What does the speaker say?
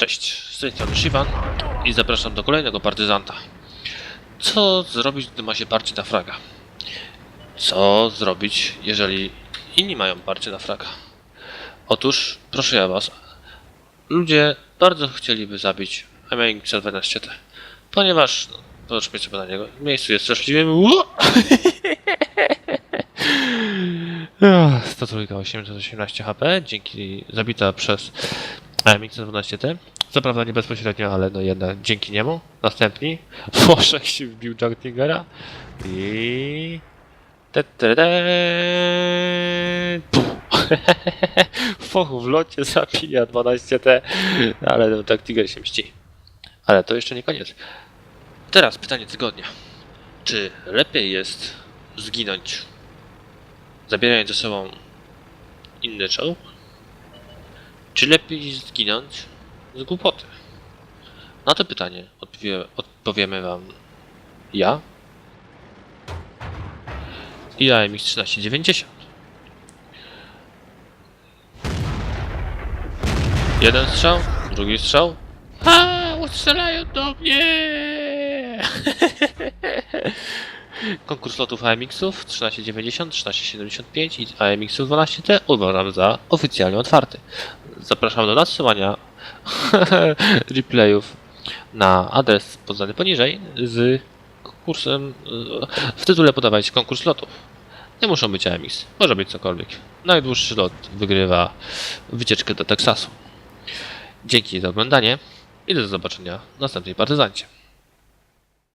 Cześć, z tej strony Shivan i zapraszam do kolejnego partyzanta. Co zrobić, gdy ma się parcie na fraga? Co zrobić, jeżeli inni mają parcie na fraga? Otóż, proszę ja was, ludzie bardzo chcieliby zabić MX 12T, ponieważ, no, zobaczmy sobie na niego, w miejscu jest straszliwie... Ło! 103 818 HP, dzięki zabita przez AMX 12T. Co prawda nie bezpośrednio, ale no jednak dzięki niemu. Następni. Włoszech się wbił Jacktingera. I... Te, te, te. Pum. Fochu w locie zabija 12T. Ale no, Jacktinger się mści. Ale to jeszcze nie koniec. Teraz pytanie tygodnia. Czy lepiej jest zginąć zabierając ze sobą inny czołg? Czy lepiej zginąć z głupoty? Na to pytanie odpowie, odpowiemy wam ja i AMX 1390. Jeden strzał, drugi strzał. A, strzelają do mnie! Konkurs lotów AMX-ów 1390, 1375 i AMX-ów 12T uważam za oficjalnie otwarty. Zapraszam do nadsyłania replayów na adres podany poniżej z konkursem. W tytule podawajcie konkurs lotów. Nie muszą być AMX, może być cokolwiek. Najdłuższy lot wygrywa wycieczkę do Teksasu. Dzięki za oglądanie i do zobaczenia w następnej partyzancie.